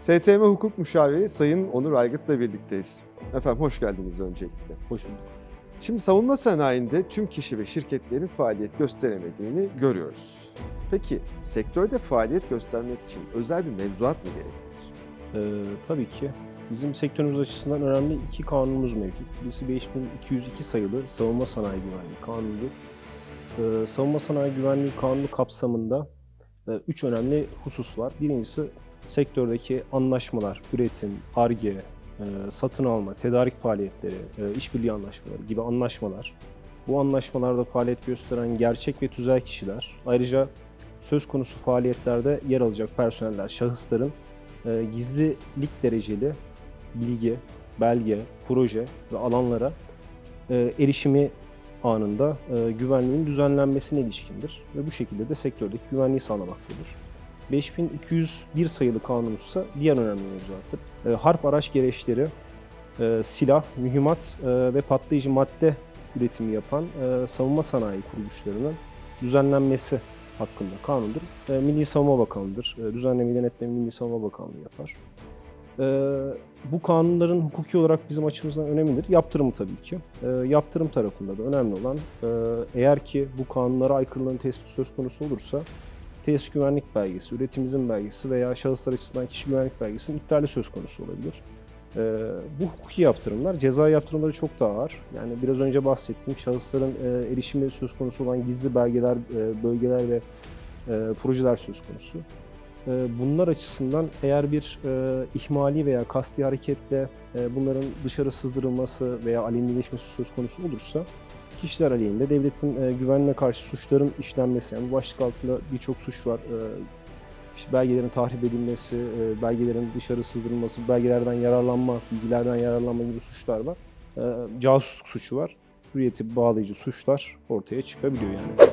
STM Hukuk Müşaviri Sayın Onur Aygıt'la birlikteyiz. Efendim hoş geldiniz öncelikle. Hoş bulduk. Şimdi savunma sanayinde tüm kişi ve şirketlerin faaliyet gösteremediğini görüyoruz. Peki sektörde faaliyet göstermek için özel bir mevzuat mı gereklidir? Ee, tabii ki bizim sektörümüz açısından önemli iki kanunumuz mevcut. Birisi 5202 sayılı Savunma Sanayi Güvenliği Kanunu'dur. Ee, Savunma Sanayi Güvenliği Kanunu kapsamında e, üç önemli husus var. Birincisi sektördeki anlaşmalar, üretim, ARGE, e, satın alma, tedarik faaliyetleri, e, işbirliği anlaşmaları gibi anlaşmalar. Bu anlaşmalarda faaliyet gösteren gerçek ve tüzel kişiler, ayrıca söz konusu faaliyetlerde yer alacak personeller, şahısların e, gizlilik dereceli bilgi, belge, proje ve alanlara erişimi anında güvenliğin düzenlenmesine ilişkindir ve bu şekilde de sektördeki güvenliği sağlamaktadır. 5201 sayılı kanun ise diğer önemli mevzuattır. E, harp araç gereçleri, e, silah, mühimmat e, ve patlayıcı madde üretimi yapan e, savunma sanayi kuruluşlarının düzenlenmesi hakkında kanundur. E, Milli Savunma Bakanlığı'dır. E, düzenlemeyi denetleme Milli Savunma Bakanlığı yapar. E, bu kanunların hukuki olarak bizim açımızdan önemlidir. Yaptırımı tabii ki. E, yaptırım tarafında da önemli olan e, eğer ki bu kanunlara aykırılığın tespiti söz konusu olursa tesis güvenlik belgesi, üretim izin belgesi veya şahıslar açısından kişi güvenlik belgesinin iptali söz konusu olabilir. E, bu hukuki yaptırımlar ceza yaptırımları çok daha ağır. Yani biraz önce bahsettiğim şahısların e, erişimi söz konusu olan gizli belgeler, e, bölgeler ve e, projeler söz konusu. E, bunlar açısından eğer bir e, ihmali veya kasti hareketle e, bunların dışarı sızdırılması veya alenileşmesi söz konusu olursa kişiler aleyhinde devletin e, güvenliğine karşı suçların işlenmesi, yani bu başlık altında birçok suç var. E, işte belgelerin tahrip edilmesi, e, belgelerin dışarı sızdırılması, belgelerden yararlanma, bilgilerden yararlanma gibi suçlar var. E, casusluk suçu var. Hürriyeti bağlayıcı suçlar ortaya çıkabiliyor yani.